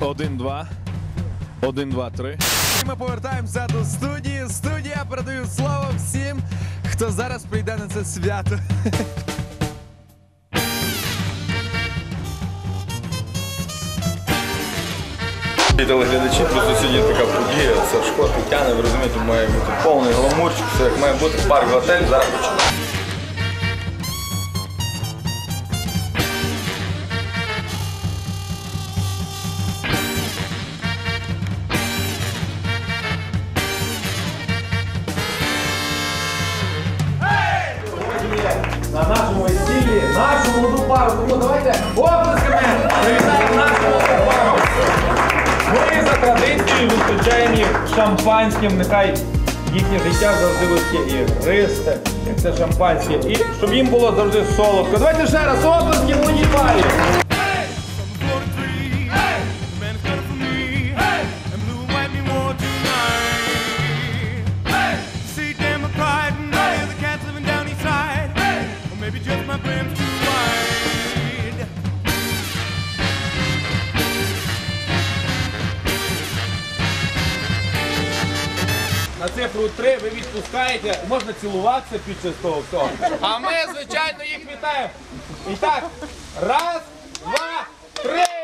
Один, два. Один, два, три. І ми повертаємося до студії. Студія передаю слово всім, хто зараз прийде на це свято. Телеглядачі, просто сьогодні така подія. Сашко, Тетяна, ви розумієте, має бути повний гламурчик, все як має бути парк готель. Зараз почнемо. На нашому весіллі, нашу молоду пару. Тому давайте оплесками привітаємо нашу молоду пару. Ми за традицією зустрічаємо їх шампанським, нехай їхнє життя завжди легке і ристе, як це шампанське, і щоб їм було завжди солодко. Давайте ще раз оплески молодій парі. Цифру 3 ви відпускаєте, можна цілуватися під час того всього. А ми, звичайно, їх вітаємо. І так, раз, два, три.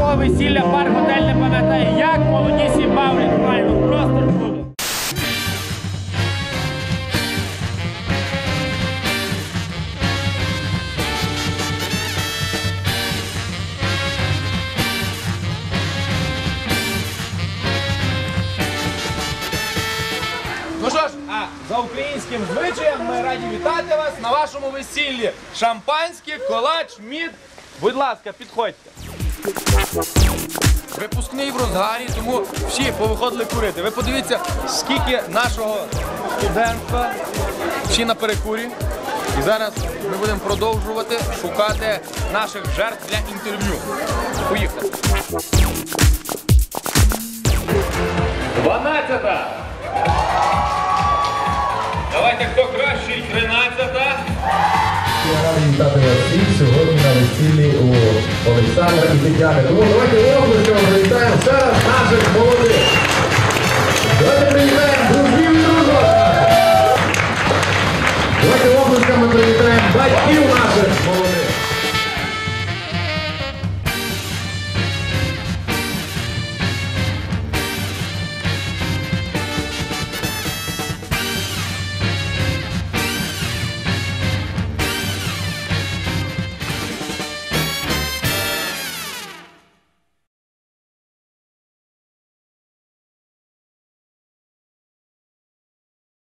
Такого весілля пар готель не пам'ятає, як молоді сі бавлять правильно, просто. Ну що ж, а за українським звичаєм ми раді вітати вас на вашому весіллі. Шампанське, колач, мід. Будь ласка, підходьте. Випускний в розгарі, тому всі повиходили курити. Ви подивіться, скільки нашого студентства, всі на перекурі. І зараз ми будемо продовжувати шукати наших жертв для інтерв'ю. Поїхали. 12. Давайте хто кращий, 13. Я радий вітати вас всіх сьогодні на весіллі у Олександра і Тетяни. Тому давайте оплесками привітаємо ще раз наших молодих. Давайте привітаємо друзів і дружок. Давайте оплесками привітаємо батьків наших